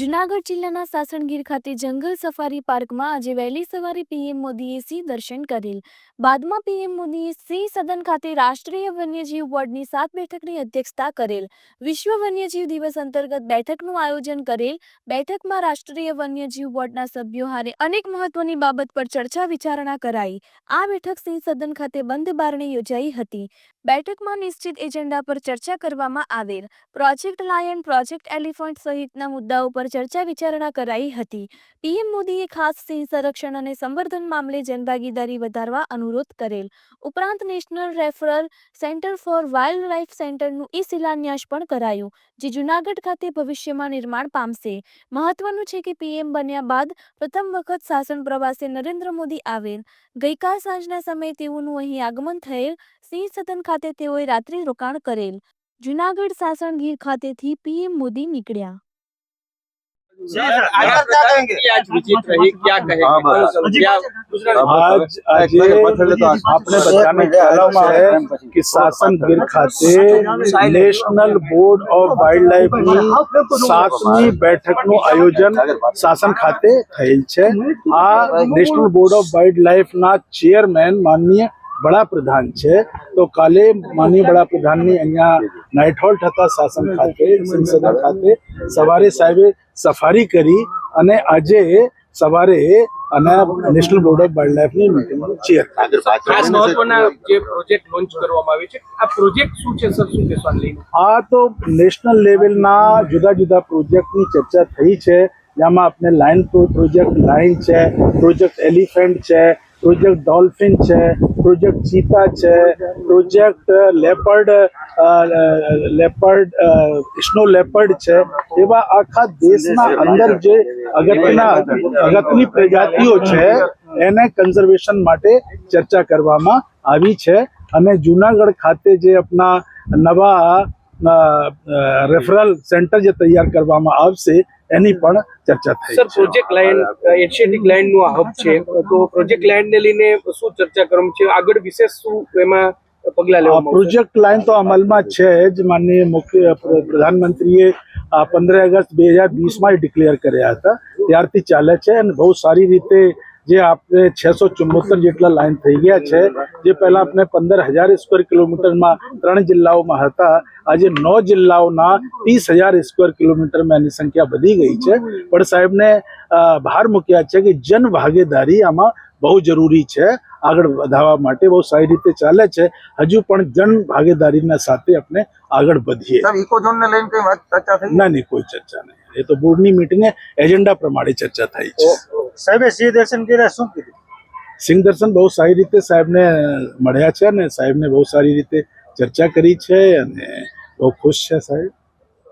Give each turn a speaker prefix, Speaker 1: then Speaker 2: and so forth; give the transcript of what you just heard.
Speaker 1: જુનાગઢ જિલ્લાના સાસણગીર ખાતે જંગલ સફારી પાર્કમાં આજે વહેલી સવારે પીએમ મોદીએ સિંહ દર્શન કરેલ. બાદમાં પીએમ મોદીએ સિંહ સદન ખાતે રાષ્ટ્રીય વન્યજીવ બોર્ડની સાત બેઠકની અધ્યક્ષતા કરેલ. વિશ્વ વન્યજીવ દિવસ અંતર્ગત બેઠકનું આયોજન કરેલ. બેઠકમાં રાષ્ટ્રીય વન્યજીવ બોર્ડના સભ્યો હારે અનેક મહત્વની બાબત પર ચર્ચા વિચારણા કરાઈ. આ બેઠક સિંહ સદન ખાતે બંધ બારણે યોજાઈ હતી. બેઠકમાં નિશ્ચિત એજન્ડા પર ચર્ચા કરવામાં આવેલ. પ્રોજેક્ટ લાયન, પ્રોજેક્ટ એલિફન્ટ સહિતના મુદ્દાઓ પર ચર્ચા વિચારણા કરાઈ હતી. પીએમ મોદીએ ખાસ સિંહ સંરક્ષણ અને સંવર્ધન મામલે જનભાગીદારી વધારવા અનુરોધ કરેલ. ઉપરાંત national referral centre for wildlife સેન્ટરનું ઈ શિલાન્યાસ પણ કરાયું, જે જુનાગઢ ખાતે ભવિષ્યમાં નિર્માણ પામશે. મહત્વનું છે કે પીએમ બન્યા બાદ પ્રથમ વખત શાસન પ્રવાસે નરેન્દ્ર મોદી આવેલ. ગઈકાલ સાંજના સમયે તેઓનું અહીં આગમન થયેલ સિંહ સદન ખાતે તેઓએ રાત્રિ રોકાણ કરેલ. જુનાગઢ સાસણગીર ખાતેથી પીએમ મોદી નીકળ્યા.
Speaker 2: શાસન ગીર ખાતે નેશનલ બોર્ડ ઓફ વાઇલ્ડ લાઈફની સાતમી બેઠકનું આયોજન શાસન ખાતે થયેલ છે. આ national board of wildlife ના ચેરમેન માનનીય વડાપ્રધાન છે. તો કાલે માનીય વડાપ્રધાનની અહીંયા નાઇટ હોલ્ટ હતા શાસન ખાતે સંસદ ખાતે સવારે સાહેબે સફારી કરી અને આજે સવારે અને નેશનલ બોર્ડ ઓફ વાઇલ્ડ લાઈફની મીટિંગ ચેર
Speaker 3: ખાસ મહત્વના જે પ્રોજેક્ટ લોન્ચ કરવામાં આવ્યો છે આ પ્રોજેક્ટ શું છે સર? શું કહેશો લઈને?
Speaker 2: આ તો નેશનલ લેવલના જુદા જુદા પ્રોજેક્ટની ચર્ચા થઈ છે. જેમાં આપણે લાઇન પ્રોજેક્ટ લાઇન છે પ્રોજેક્ટ એલિફન્ટ છે પ્રોજેક્ટ ડોલ્ફિન છે પ્રોજેક્ટ ચીતા છે project leopard leopard snow leopard છે. એવા આખા દેશના અંદર જે અગત્યના અગત્યની પ્રજાતિઓ છે એને કન્ઝર્વેશન માટે ચર્ચા કરવામાં આવી છે. અને જુનાગઢ ખાતે જે આપણા નવા રેફરલ સેન્ટર જે તૈયાર કરવામાં આવશે એની પણ ચર્ચા થઈ
Speaker 3: સર પ્રોજેક્ટ લાઇન એશિયાટિક લાઇનનું આ હબ છે. તો પ્રોજેક્ટ લાઇન ને લઈને શું ચર્ચા કરવામાં છે? આગળ વિશેષ શું એમાં પગલા લેવા
Speaker 2: પ્રોજેક્ટ લાઇન તો અમલમાં છે જ. માનનીય મુખ્ય પ્રધાનમંત્રીએ પંદર ઓગસ્ટ બે હજાર વીસમાં ડિક્લેર કર્યા હતા. ત્યારથી ચાલે છે અને બહુ સારી રીતે જે આપણે છસો ચુમ્મોતેર જેટલા લાઇન થઈ ગયા છે, જે પહેલાં આપણે પંદર હજાર સ્ક્વેર કિલોમીટરમાં ત્રણ જિલ્લાઓમાં હતા. આજે નવ જિલ્લાઓના ત્રીસ હજાર સ્ક્વેર કિલોમીટરમાં એની સંખ્યા વધી ગઈ છે. પણ સાહેબને ભાર મૂક્યા છે કે જન ભાગીદારી આમાં બહુ જરૂરી છે. આગળ વધારવા માટે બહુ સારી રીતે ચાલે છે. હજુ પણ જન ભાગીદારીના સાથે આપણે આગળ વધીએ.
Speaker 4: સાહેબ ઇકો ઝોન ને લઈને કઈ વાત ચર્ચા થઈ?
Speaker 2: ના નહીં કોઈ ચર્ચા નહીં. એ તો બોર્ડની મિટિંગે એજન્ડા પ્રમાણે ચર્ચા થઈ છે.
Speaker 4: સાહેબે સિંહ દર્શન કર્યા શું કીધું?
Speaker 2: સિંહ દર્શન બહુ સારી રીતે સાહેબને મળ્યા છે અને સાહેબને બહુ સારી રીતે ચર્ચા કરી છે અને બહુ ખુશ છે સાહેબ.